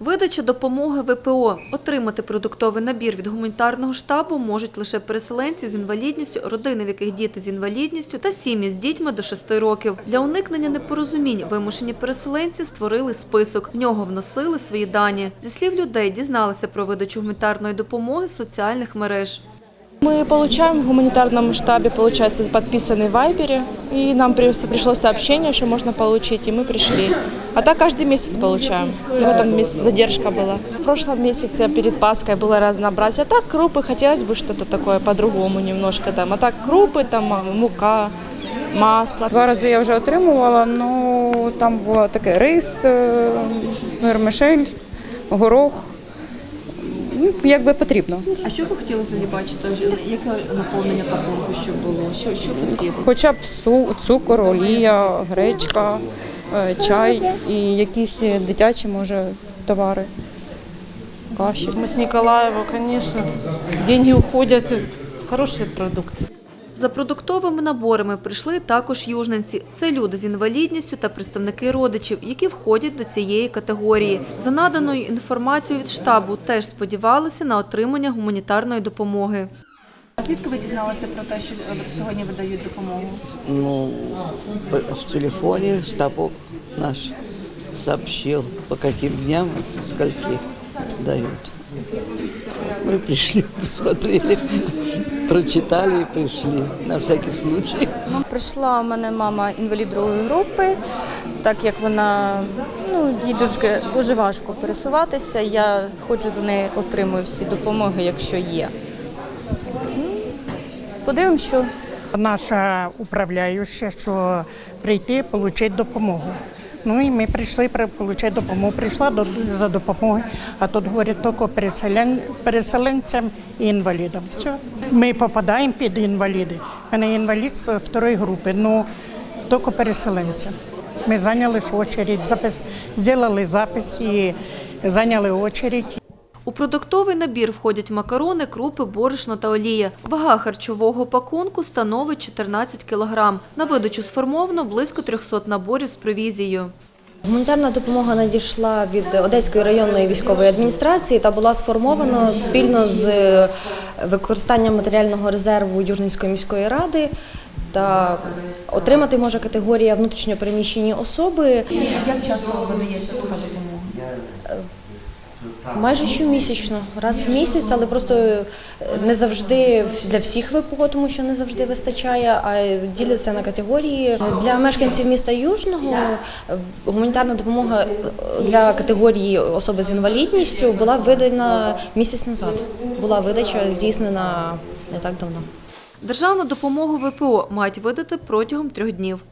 Видача допомоги ВПО. Отримати продуктовий набір від гуманітарного штабу можуть лише переселенці з інвалідністю, родини, в яких діти з інвалідністю та сім'ї з дітьми до 6 років. Для уникнення непорозумінь вимушені переселенці створили список. В нього вносили свої дані. Зі слів людей дізналися про видачу гуманітарної допомоги соціальних мереж. Мы получаем в гуманитарном штабе, получается, подписанный в Вайбере, и нам при- пришло сообщение, что можно получить, и мы пришли. А так каждый месяц получаем. И в этом месяце задержка была. В прошлом месяце перед Пасхой было разнообразие. А так крупы, хотелось бы что-то такое по-другому немножко там. А так крупы, там а, мука, масло. Два рази я вже отримувала, ну там було таке рис, е, вермишель, горох. Ну, Якби потрібно. А що ви хотіли собі бачити? Яке наповнення пакунку щоб було? Що, що потрібно? Хоча б цукор, олія, гречка, е, чай і якісь дитячі, може, товари. Каші. Ми з Ніколаєва, звісно, деньги уходять в хороші продукты. За продуктовими наборами прийшли також южненці. Це люди з інвалідністю та представники родичів, які входять до цієї категорії. За наданою інформацією від штабу теж сподівалися на отримання гуманітарної допомоги. А звідки ви дізналися про те, що сьогодні видають допомогу? Ну, в телефоне штабок наш сообщил, по каким дням, со скольки дают. Мы пришли, посмотрели, прочитали и пришли, на всякий случай. Прийшла у мене мама інвалід другої групи, так як вона ну, їй дуже, дуже важко пересуватися. Я ходжу за нею, отримую всі допомоги, якщо є. Ну, Подивимось, що Наша управляюча, що прийти, отримати допомогу. Ну і ми прийшли отримати допомогу. Прийшла до, за допомогою, а тут говорять тільки переселен, переселенцям і інвалідам. Все. Ми попадаємо під інваліди. У мене інвалід з второї групи, ну тільки переселенцям. Ми зайняли очередь, запис, зробили запис і зайняли очередь. У продуктовий набір входять макарони, крупи, борошно та олія. Вага харчового пакунку становить 14 кілограм. На видачу сформовано близько 300 наборів з провізією. Гуманітарна допомога надійшла від Одеської районної військової адміністрації та була сформована спільно з використанням матеріального резерву Южненської міської ради. Та отримати може категорія внутрішньопереміщені особи Як часто видається така допомога? Майже щомісячно, раз в місяць, але просто е, не завжди для всіх ВПО, тому що не завжди вистачає, а діляться на категорії. Для мешканців міста Южного е, гуманітарна допомога для категорії особи з інвалідністю була видана місяць назад. Була видача здійснена не так давно. Державну допомогу ВПО мають видати протягом трьох днів.